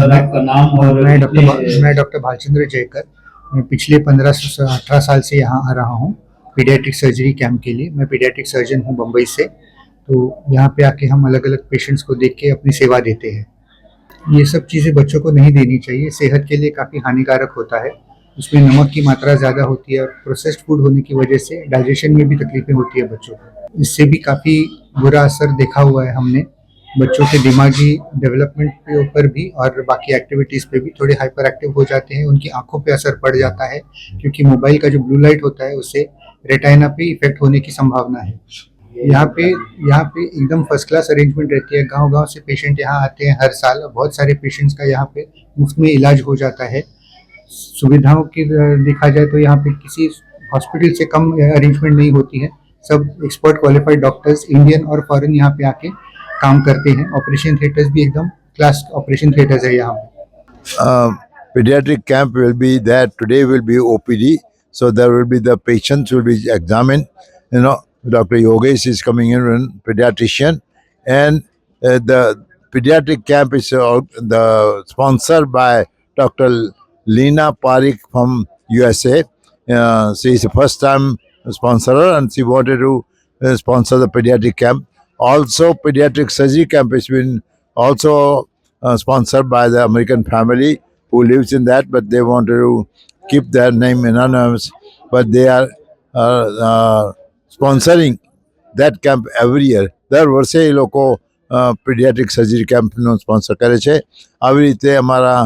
Sir आपका नाम और मैं डॉक्टर मैं डॉक्टर भालचंद्र जयकर मैं पिछले पंद्रह से अठारह साल से यहाँ आ रहा हूँ पीडियाट्रिक सर्जरी कैंप के लिए। मैं पीडियाट्रिक सर्जन हूँ बम्बई से। तो यहाँ पे आके हम अलग अलग पेशेंट्स को देख के अपनी सेवा देते हैं। ये सब चीज़ें बच्चों को नहीं देनी चाहिए। सेहत के लिए काफ़ी हानिकारक होता है। उसमें नमक की मात्रा ज़्यादा होती है और प्रोसेस्ड फ़ूड होने की वजह से डाइजेशन में भी तकलीफें होती है बच्चों को। इससे भी काफ़ी बुरा असर देखा हुआ है हमने। बच्चों के दिमागी डेवलपमेंट के ऊपर भी और बाकी एक्टिविटीज़ पे भी थोड़े हाइपर एक्टिव हो जाते हैं, उनकी आँखों पे असर पड़ जाता है, क्योंकि मोबाइल का जो ब्लू लाइट होता है उससे रेटाइना पे इफ़ेक्ट होने की संभावना है। यहाँ पे यहाँ पे एकदम फ़र्स्ट क्लास अरेंजमेंट रहती है। गाँव गाँव से पेशेंट यहाँ आते हैं हर साल। बहुत सारे पेशेंट्स का यहाँ पे मुफ़्त में इलाज हो जाता है। सुविधाओं की देखा जाए तो यहाँ पे किसी हॉस्पिटल से कम अरेंजमेंट नहीं होती है। सब एक्सपर्ट क्वालिफाइड डॉक्टर्स इंडियन और फॉरेन यहाँ पे आके काम करते हैं ऑपरेशन थिएटर्स भी एकदम क्लास ऑपरेशन थिएटर्स है यहाँ पे uh, pediatric camp will be there. Today will be OPD. So there will be the patients will be examined. You know, Dr. Yogesh is coming in, and pediatrician, and uh, the pediatric camp is uh, the sponsored by Dr. Lena Parikh from USA. Uh, she is the first time sponsor and she wanted to uh, sponsor the pediatric camp. Also, pediatric surgery camp has been also uh, sponsored by the American family who lives in that, but they wanted to keep their name anonymous. But they are uh, uh, sponsoring that camp every year. દર વર્ષે એ લોકો paediatric surgery કેમ્પનું sponsor કરે છે આવી રીતે અમારા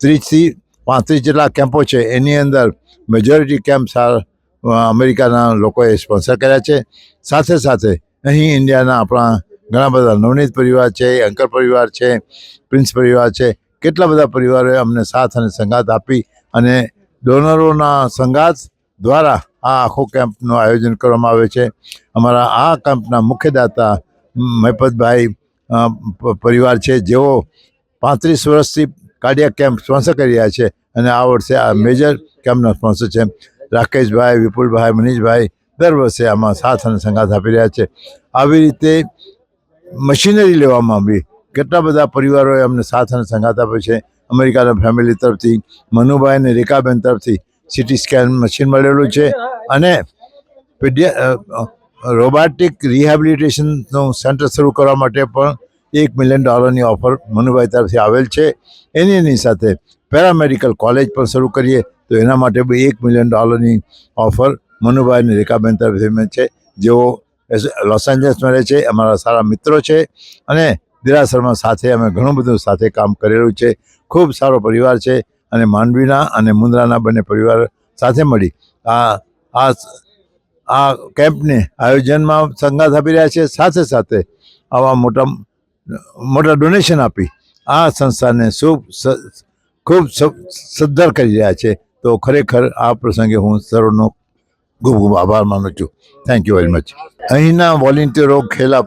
ત્રીસથી પાંત્રીસ જેટલા કેમ્પો છે એની અંદર મેજોરિટી કેમ્પ અમેરિકાના લોકોએ સ્પોન્સર કર્યા છે. સાથે સાથે અહીં ઇન્ડિયાના આપણા ઘણા બધા નવનીત પરિવાર છે અંકર પરિવાર છે પ્રિન્સ પરિવાર છે કેટલા બધા પરિવારોએ અમને સાથ અને સંગાત આપી અને ડોનરોના સંગાત દ્વારા આ આખો કેમ્પનું આયોજન કરવામાં આવે છે. અમારા આ કેમ્પના મુખ્યદાતા મહેપતભાઈ અ, પરિવાર છે. જેઓ પાંત્રીસ વર્ષથી કાર્ડિયા કેમ્પ સ્પોન્સર કરી રહ્યા છે અને આ વર્ષે આ મેજર કેમ્પના સ્પોન્સર છે. રાકેશભાઈ, વિપુલભાઈ, મનીષભાઈ દર વર્ષે આમાં સાથ અને સંગાત આપી રહ્યા છે. આવી રીતે મશીનરી લેવામાં આવી કેટલા બધા પરિવારોએ અમને સાથ અને સંગાત આપ્યો છે. અમેરિકાના ફેમિલી તરફથી, મનુભાઈ અને રેખાબેન તરફથી સિટી સ્કેન મશીન મળેલું છે. અને રોબાટિક રિહેબિલિટેશનનું સેન્ટર શરૂ કરવા માટે પણ એક મિલિયન ડોલરની ઓફર મનુભાઈ તરફથી આવેલ છે. એની સાથે પેરામેડિકલ કોલેજ પણ શરૂ કરીએ. તો એના માટે બી એક મિલિયન ડોલરની ઓફર મનુભાઈ અને રેખાબેન તરફથી છે. જેઓ લોસ એન્જલસમાં રહે છે, અમારા સારા મિત્રો છે અને દેરાસરમાં સાથે અમે ઘણું બધું સાથે કામ કરેલું છે. ખૂબ સારો પરિવાર છે અને માંડવીના અને મુન્દ્રાના બંને પરિવાર સાથે મળી. આ આ આ કેમ્પને આયોજનમાં સંગાથ આપી રહ્યા છે. સાથે સાથે આવા મોટા મોટા ડોનેશન આપી આ સંસ્થાને સ- ખૂબ સદ્ધર કરી રહ્યા છે. તો ખરેખર આ પ્રસંગે હું સરોનો ખૂબ ખૂબ આભાર માનું છું. થેન્ક યુ વેરી મચ અહીંના વોલેન્ટિયરો ખેલા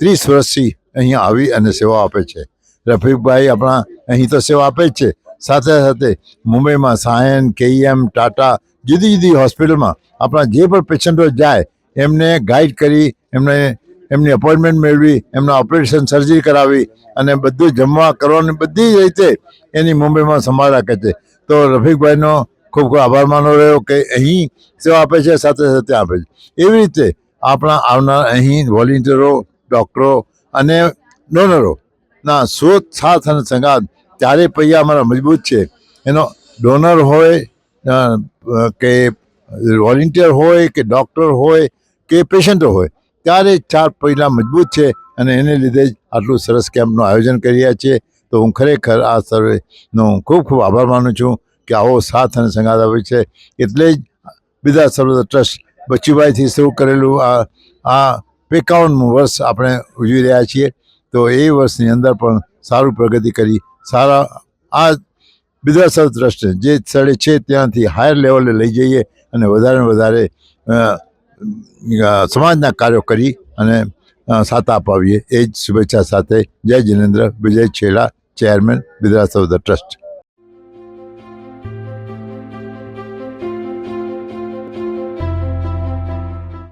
ત્રીસ વર્ષથી અહીંયા આવી અને સેવા આપે છે. રફીકભાઈ આપણા અહીં તો સેવા આપે જ છે. સાથે સાથે મુંબઈમાં સાયન, કેઈએમ, ટાટા, જુદી જુદી હોસ્પિટલમાં આપણા જે પણ પેશન્ટો જાય, એમને ગાઈડ કરી, એમને, એમની અપોઇન્ટમેન્ટ મેળવી, એમના ઓપરેશન સર્જરી કરાવી અને બધું જમવા કરવાની બધી રીતે એની મુંબઈમાં સંભાળ રાખે છે. તો રફીકભાઈનો ખૂબ ખૂબ આભાર માનો રહ્યો કે અહીં સેવા આપે છે, સાથે સાથે આપે છે. એવી રીતે આપણા આવનાર અહીં વોલેન્ટિયરો, ડૉક્ટરો અને ડોનરો ના શોધ, સાથ અને સંગાત ત્યારે પૈયા અમારા મજબૂત છે. એનો ડોનર હોય કે વોલેન્ટિયર હોય, કે ડૉક્ટર હોય, કે પેશન્ટો હોય, ત્યારે ચાર પૈલા મજબૂત છે અને એને લીધે જ આટલું સરસ કેમ્પનું આયોજન કરી રહ્યા છીએ. તો હું ખરેખર આ સર્વેનો ખૂબ ખૂબ આભાર માનું છું. કે આવો સાથ અને સંગાથ આપે છે. એટલે જ બીજા સર્વદ ટ્રસ્ટ બચુભાઈથી શરૂ કરેલું આ આ એકાવનમું વર્ષ આપણે ઉજવી રહ્યા છીએ. તો એ વર્ષની અંદર પણ સારું પ્રગતિ કરી. સારા, આ બીજા સર્વ ટ્રસ્ટને જે સ્થળે છે ત્યાંથી હાયર લેવલે લઈ જઈએ અને વધારે વધારે સમાજના કાર્યો કરી અને સાથ અપાવીએ. એ જ શુભેચ્છા સાથે જય જિનેન્દ્ર, વિજય છેડા ચેરમેન બિદરા સૌ ટ્રસ્ટ.